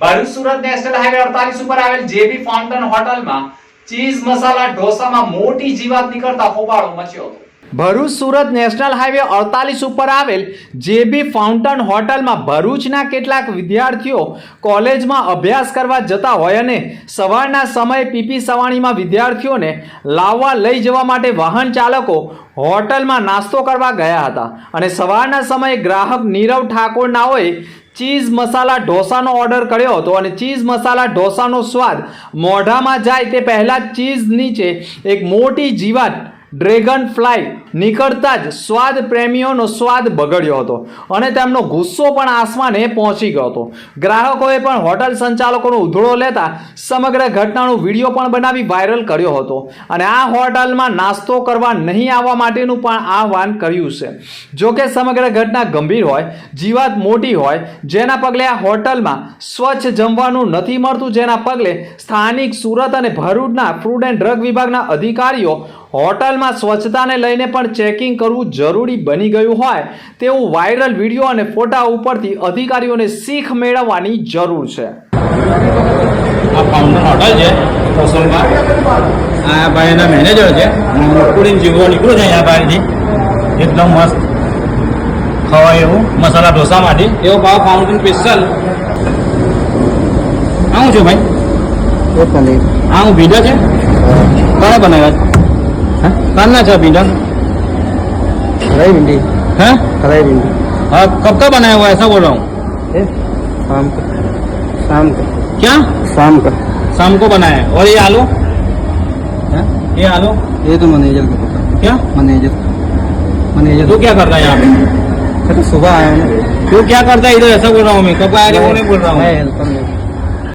Bharuch Surat national highway અડતાલીસ ઉપર આવેલ જેબી ફાઉન્ટન હોટલમાં ચીઝ મસાલા ઢોસામાં મોટી જીવાત નીકળતા હોબાળો મચ્યો હતો. ભરૂચ સુરત નેશનલ હાઈવે અડતાલીસ ઉપર આવેલ જેબી ફાઉન્ટન હોટલમાં ભરૂચના કેટલાક વિદ્યાર્થીઓ કોલેજમાં અભ્યાસ કરવા જતા હોય અને સવારના સમયે પીપી સવાણીમાં વિદ્યાર્થીઓને લાવવા લઈ જવા માટે વાહન ચાલકો હોટલમાં નાસ્તો કરવા ગયા હતા. અને સવારના સમયે ગ્રાહક નીરવ ઠાકોર નાઓએ ચીઝ મસાલા ઢોસાનો ઓર્ડર કર્યો હતો અને ચીઝ મસાલા ઢોસાનો સ્વાદ મોઢામાં જાય તે પહેલાં ચીઝ નીચે એક મોટી જીવાત ડ્રેગન ફ્લાય નીકળતા જ સ્વાદ પ્રેમીઓનો સ્વાદ બગડ્યો હતો અને તેમનો ગુસ્સો પણ આસમાને પહોંચી ગયો હતો. ગ્રાહકોએ પણ હોટલ સંચાલકોનો ઉધળો લેતા સમગ્ર ઘટનાનો વીડિયો પણ બનાવી વાયરલ કર્યો હતો અને આ હોટલમાં નાસ્તો કરવા નહીં આવવા માટેનું પણ આહવાન કર્યું છે. જોકે સમગ્ર ઘટના ગંભીર હોય, જીવાત મોટી હોય, જેના પગલે આ હોટલમાં સ્વચ્છ જમવાનું નથી મળતું, જેના પગલે સ્થાનિક સુરત અને ભરૂચના ફૂડ એન્ડ ડ્રગ વિભાગના અધિકારીઓ હોટલમાં સ્વચ્છતાને લઈને પણ ચેકિંગ કરવું જરૂરી બની ગયું હોય તેવું વાયરલ વીડિયો અને ફોટા ઉપરથી અધિકારીઓને શીખ મેળવવાની જરૂર છે. આ ફાઉન્ટન હોટલ છે કોસલમાં ભાઈ એના મેનેજર છે. નીકળ્યું છે અહીંયા બહારથી. એકદમ મસ્ત ખવાય એવું મસાલા ઢોસામાંથી. એવો ભાવ ફાઉન્ટેન સ્પેશિયલ આવું છું ભાઈ. હા પનીર આ હું બીજો છે. કોણે બનાવ્યા? खाना चाह भिंडा कढ़ाई भिंडी। है? कढ़ाई भिंडी। हाँ कब का बनाया हुआ ऐसा बोल रहा हूँ। शाम का। शाम का। क्या? शाम का। शाम को बनाया और ये आलू? ये आलू? ये तो मैनेजर का पता। क्या? मैनेजर। मैनेजर। तो क्या करता है यहाँ पे? सुबह आया तू क्या करता है? इधर ऐसा बोल रहा हूँ मैं। कब आया बोल रहा हूँ।